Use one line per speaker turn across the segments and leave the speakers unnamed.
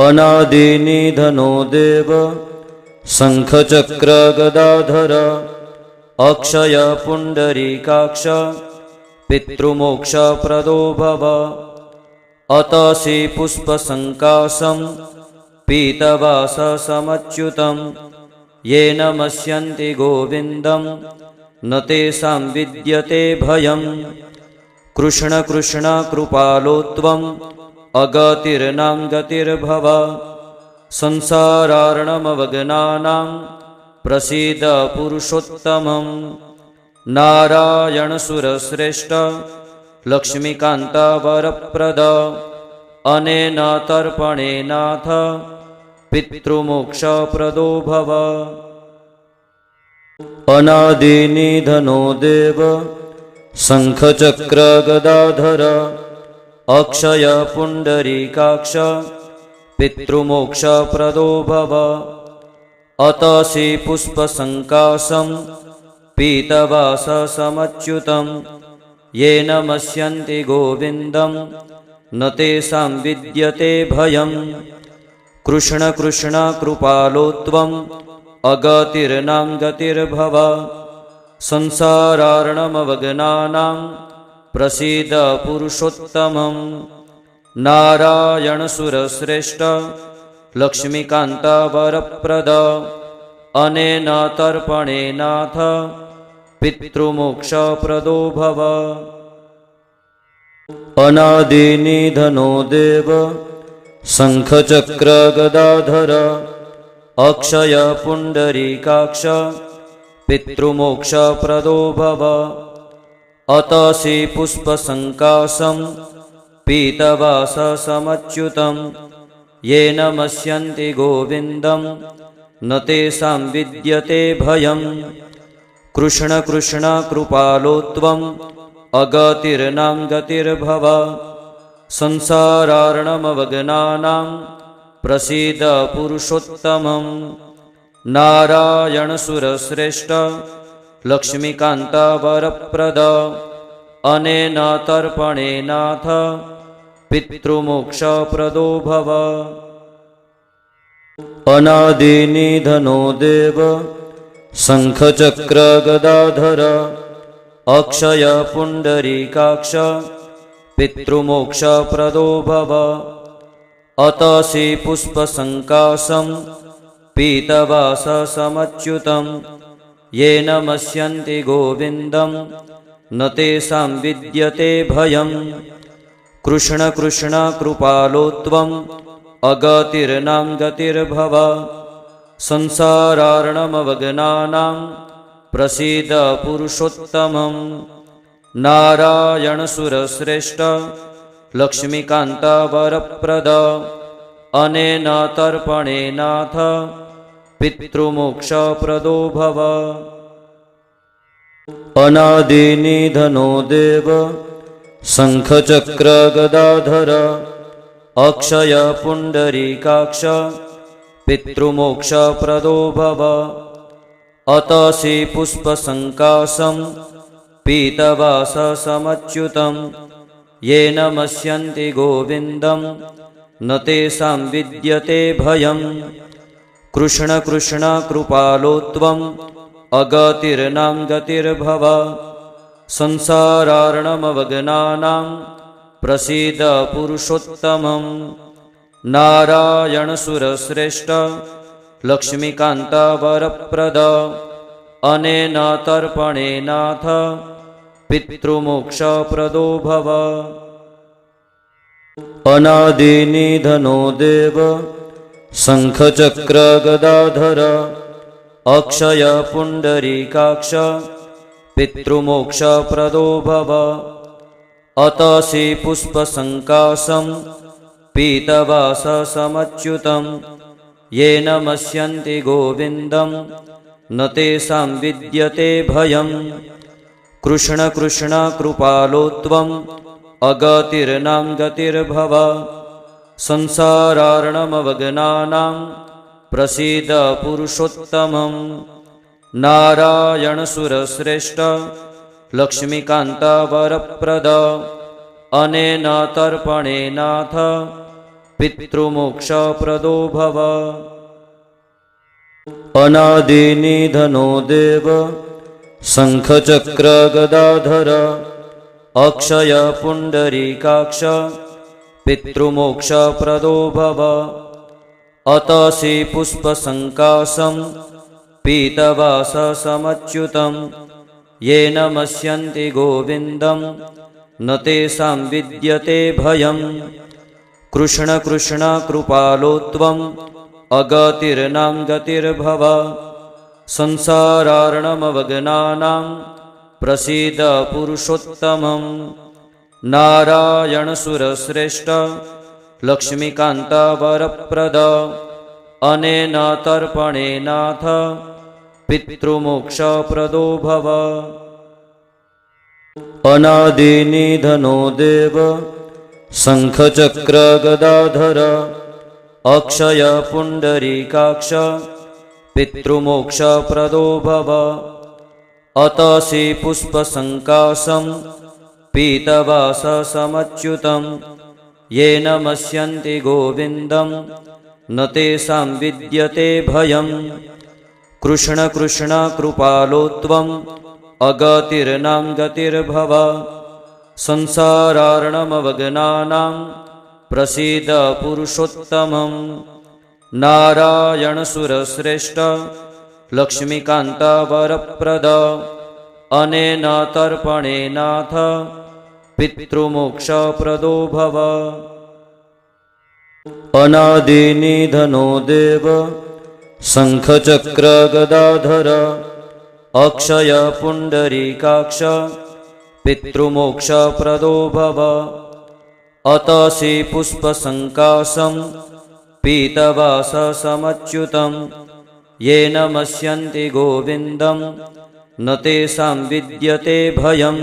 अनादिनिधनो देव शङ्खचक्रगदाधर अक्षय पुण्डरीकाक्ष पितृमोक्षप्रदो भव। अतसि पुष्पसङ्कासं पीतवाससमच्युतं येन मस्यन्ति गोविन्दं न तेषां विद्यते भयम्। कृष्णकृष्णकृपालो त्वम् अगतिर्नां गतिर्भव। संसारार्णमवगनानां प्रसीद पुरुषोत्तमम् नारायणसुरश्रेष्ठ लक्ष्मीकान्तावरप्रद अनेन तर्पणेनाथ पितृमोक्षप्रदो भव। अनादिनिधनो देव शङ्खचक्रगदाधर अक्षयपुण्डरीकाक्ष पितृमोक्षप्रदो भव। अतसि पुष्पसङ्कासं पीतवाससमच्युतं येन मस्यन्ति गोविन्दं न तेषां विद्यते भयम्। कृष्णकृष्णकृपालो त्वम् अगतिर्नां गतिर्भव। संसारार्णमवगनानां प्रसीद पुरुषोत्तमम्। नारायणसुरश्रेष्ठ लक्ष्मीकान्तावरप्रद अनेन तर्पणेनाथ पितृमोक्षप्रदो भव। अनादिनिधनो देव शङ्खचक्रगदाधर अक्षयपुण्डरीकाक्ष पितृमोक्षप्रदो भव अतसि पुष्पसङ्कासं पीतवाससमच्युतं। येन मस्यन्ति गोविन्दं न तेषां विद्यते भयम् कृष्णकृष्णकृपालो त्वम् अगतिर्नां गतिर्भव। संसारार्णमवगनानां प्रसीद पुरुषोत्तमम् नारायणसुरश्रेष्ठ लक्ष्मीकान्तावरप्रद। अनेन तर्पणेनाथ पितृमोक्षप्रदो भव अनादिनिधनो देव शङ्खचक्रगदाधर अक्षयपुण्डरीकाक्ष पितृमोक्षप्रदो भव अतसि पुष्पसङ्कासं पीतवाससमच्युतं येन मस्यन्ति गोविन्दं न तेषां विद्यते भयम्। कृष्णकृष्णकृपालो त्वम् अगतिर्नां गतिर्भव। संसारार्णमवगनानां प्रसीद पुरुषोत्तमम्। नारायणसुरश्रेष्ठ लक्ष्मीकान्तावरप्रद अनेन तर्पणेनाथ पितृमोक्षप्रदो भव। अनादिनिधनो देव शङ्खचक्रगदाधर अक्षयपुण्डरीकाक्ष पितृमोक्षप्रदो भव। अतसि पुष्पसङ्कासं पीतवाससमच्युतं येन मस्यन्ति गोविन्दं न तेषां विद्यते भयम् कृष्णकृष्णकृपालो त्वम् अगतिर्नां गतिर्भव। संसारार्णमवगनानां प्रसीद पुरुषोत्तमम्। नारायणसुरश्रेष्ठ लक्ष्मीकान्तावरप्रद। अनेन तर्पणेनाथ पितृमोक्षप्रदो भव। अनादिनिधनो देव शङ्खचक्रगदाधर अक्षयपुण्डरीकाक्ष पितृमोक्षप्रदो भव। अतसि पुष्पसङ्कासं पीतवाससमच्युतं येन मस्यन्ति गोविन्दं न तेषां विद्यते भयम्। कृष्णकृष्णकृपालो त्वम् अगतिर्नां गतिर्भव संसारार्णमवगनानां प्रसीद पुरुषोत्तमम् नारायणसुरश्रेष्ठ लक्ष्मीकान्तावरप्रद अनेन तर्पणेनाथ पितृमोक्षप्रदो भव।
अनादिनिधनो देव शङ्खचक्रगदाधर अक्षय पुण्डरीकाक्ष
पितृमोक्षप्रदो भव
अतसि पुष्पसङ्कासं
पीतवाससमच्युतं। ये नमस्यन्ति गोविन्दं न तेषां विद्यते भयम् कृष्णकृष्णकृपालो त्वम् अगतिर्नां गतिर्भव। संसारार्णमवग्नानां प्रसीद पुरुषोत्तमं नारायणसुरश्रेष्ठ लक्ष्मीकान्तावरप्रद अनेन तर्पणेनाथ पितृमोक्षप्रदो भव
अनादिनिधनो देव शङ्खचक्रगदाधर अक्षय पुण्डरीकाक्ष
पितृमोक्षप्रदो भव
अतसि पुष्पसङ्कासं
पीतवाससमच्युतं ये नमस्यन्ति गोविन्दं न तेषां विद्यते भयम्। कृष्णकृष्णकृपालो त्वम् अगतिर्नां गतिर्भव। संसारार्णमवग्नानां नारायणसुरश्रेष्ठ। लक्ष्मीकान्तावरप्रद। अनेन तर्पणेनाथ पितृमोक्षप्रदो भव
अनादिनिधनो देव शङ्खचक्रगदाधर अक्षय पुण्डरीकाक्ष
पितृमोक्षप्रदो भव
अतसि पुष्पसङ्कासं
पीतवाससमच्युतं ये नमस्यन्ति गोविन्दं न तेषां विद्यते भयम्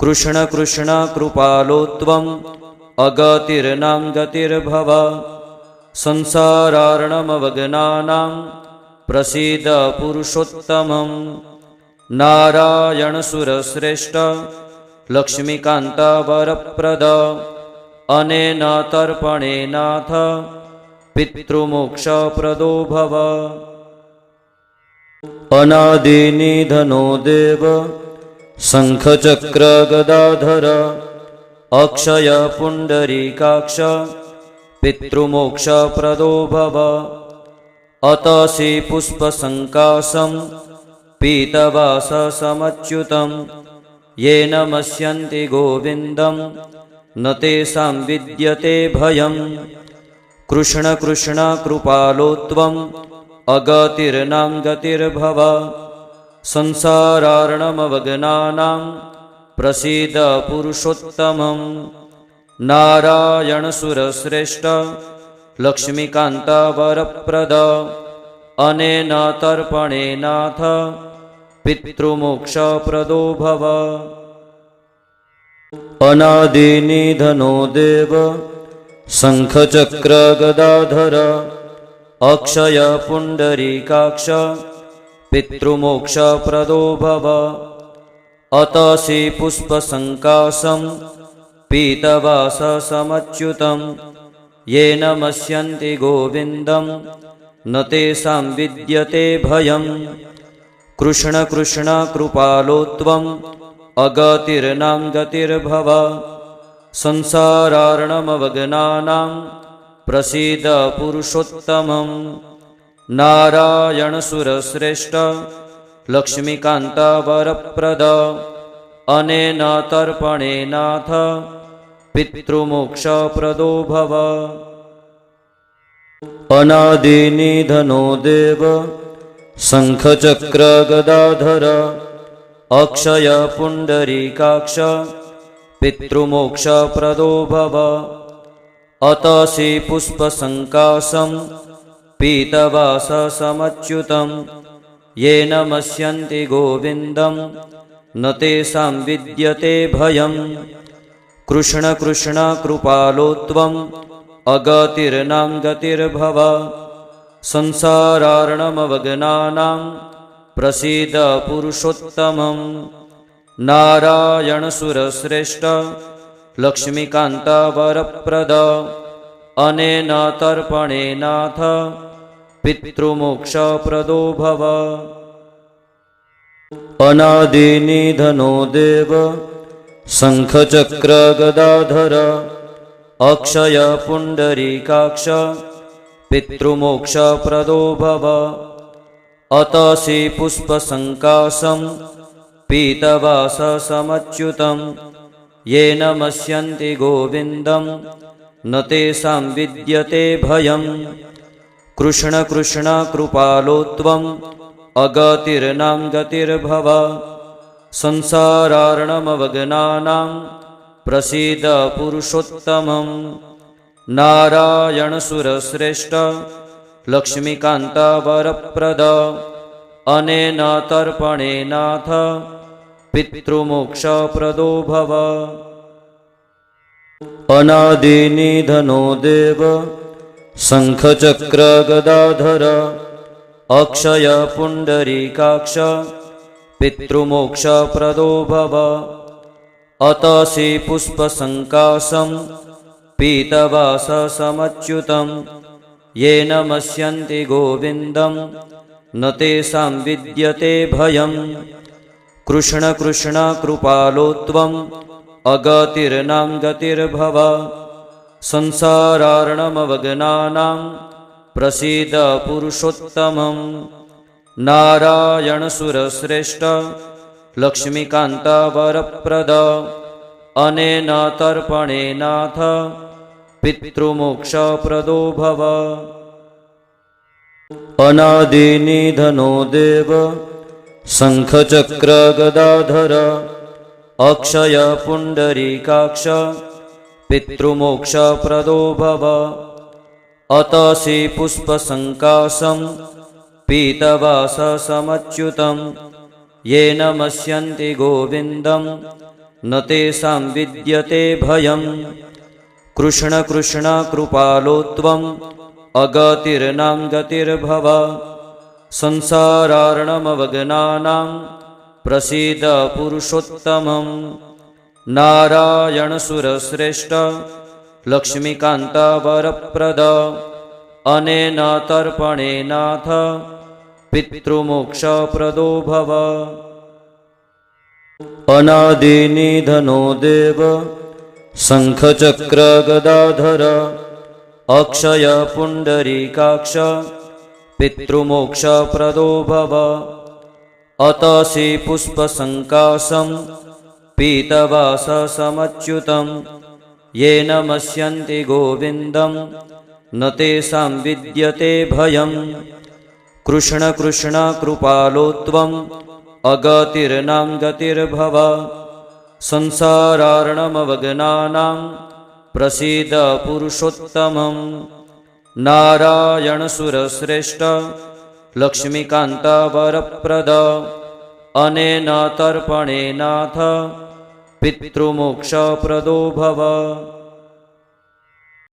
कृष्णकृष्णकृपालो त्वम् अगतिर्नां गतिर्भव। संसारार्णमवग्नानां प्रसीद पुरुषोत्तमं नारायणसुरश्रेष्ठ लक्ष्मीकान्तावरप्रद। अनेन तर्पणेनाथ पितृमोक्षप्रदो भव।
अनादिनिधनो देव शङ्खचक्रगदाधर अक्षय पुण्डरीकाक्ष
पितृमोक्षप्रदो भव।
अतसि पुष्पसङ्कासं
पीतवाससमच्युतं ये नमस्यन्ति गोविन्दं न तेषां विद्यते भयम् कृष्णकृष्णकृपालो त्वम् अगतिर्नां गतिर्भव संसारार्णमवग्नानां प्रसीद पुरुषोत्तमं। नारायणसुरश्रेष्ठ लक्ष्मीकान्तावरप्रद अनेन तर्पणेनाथ पितृमोक्षप्रदो भव।
अनादिनिधनो देव शङ्खचक्रगदाधर अक्षय पुण्डरीकाक्ष
पितृमोक्षप्रदो भव
अतसि पुष्पसङ्कासं
पीतवाससमच्युतं। ये नमस्यन्ति गोविन्दं न तेषां विद्यते भयम् कृष्णकृष्णकृपालो त्वम् अगतिर्नां गतिर्भव। संसारार्णमवग्नानां प्रसीद पुरुषोत्तमं नारायणसुरश्रेष्ठ लक्ष्मीकान्तावरप्रद अनेन तर्पणेनाथ पितृमोक्षप्रदो भव
अनादिनिधनो देव शङ्खचक्रगदाधर अक्षय पुण्डरीकाक्ष
पितृमोक्षप्रदो भव
अतसि पुष्पसङ्कासं
पीतवाससमच्युतं ये नमस्यन्ति गोविन्दं न तेषां विद्यते भयम्। कृष्णकृष्णकृपालो त्वम् अगतिर्नां गतिर्भव। संसारार्णमवग्नानां प्रसीद पुरुषोत्तमं नारायणसुरश्रेष्ठ लक्ष्मीकान्तावरप्रद अनेन तर्पणेनाथ पितृमोक्षप्रदो भव
अनादिनिधनो देव शङ्खचक्रगदाधर अक्षयपुण्डरीकाक्ष पितृमोक्षप्रदो भव अतसि पुष्पसङ्कासं पीतवाससमच्युतं येन मस्यन्ति गोविन्दं न तेषां विद्यते भयम् कृष्णकृष्णकृपालो त्वम् अगतिर्नां गतिर्भव। संसारार्णमवगनानां प्रसीद पुरुषोत्तमं नारायणसुरश्रेष्ठ लक्ष्मीकान्तावरप्रद अनेन तर्पणेनाथ पितृमोक्षप्रदो भव। अनादिनिधनो देव शङ्खचक्रगदाधर अक्षयपुण्डरीकाक्ष पितृमोक्षप्रदो भव। अतसि पुष्पसङ्कासं पीतवाससमच्युतं येन मस्यन्ति गोविन्दं न तेषां विद्यते भयम् कृष्णकृष्णकृपालो त्वम् अगतिर्नां गतिर्भव संसारार्णमवगनानां प्रसीद पुरुषोत्तमं नारायणसुरश्रेष्ठ लक्ष्मीकान्तावरप्रद अनेन तर्पणेनाथ पितृमोक्षप्रदो भव। अनादिनिधनो देव शङ्खचक्रगदाधर अक्षयपुण्डरीकाक्ष पितृमोक्षप्रदो भव। अतसि पुष्पसङ्कासं पीतवाससमच्युतं येन मस्यन्ति गोविन्दं न तेषां विद्यते भयम्। कृष्णकृष्णकृपालो त्वम् अगतिर्नां गतिर्भव। संसारार्णमवगनानां प्रसीद पुरुषोत्तमं नारायणसुरश्रेष्ठ लक्ष्मीकान्तावरप्रद अनेन तर्पणेनाथ पितृमोक्षप्रदो भव। अनादिनिधनो देव शङ्खचक्रगदाधर अक्षयपुण्डरीकाक्ष पितृमोक्षप्रदो भव। अतसि पुष्पसङ्कासं पीतवाससमच्युतं येन मस्यन्ति गोविन्दं न तेषां विद्यते भयम्। कृष्णकृष्णकृपालो त्वम् अगतिर्नां गतिर्भव। संसारार्णमवगनानां नारायणसुरश्रेष्ठ लक्ष्मीकान्तावरप्रद अनेन तर्पणेनाथ पितृमोक्षप्रदो भव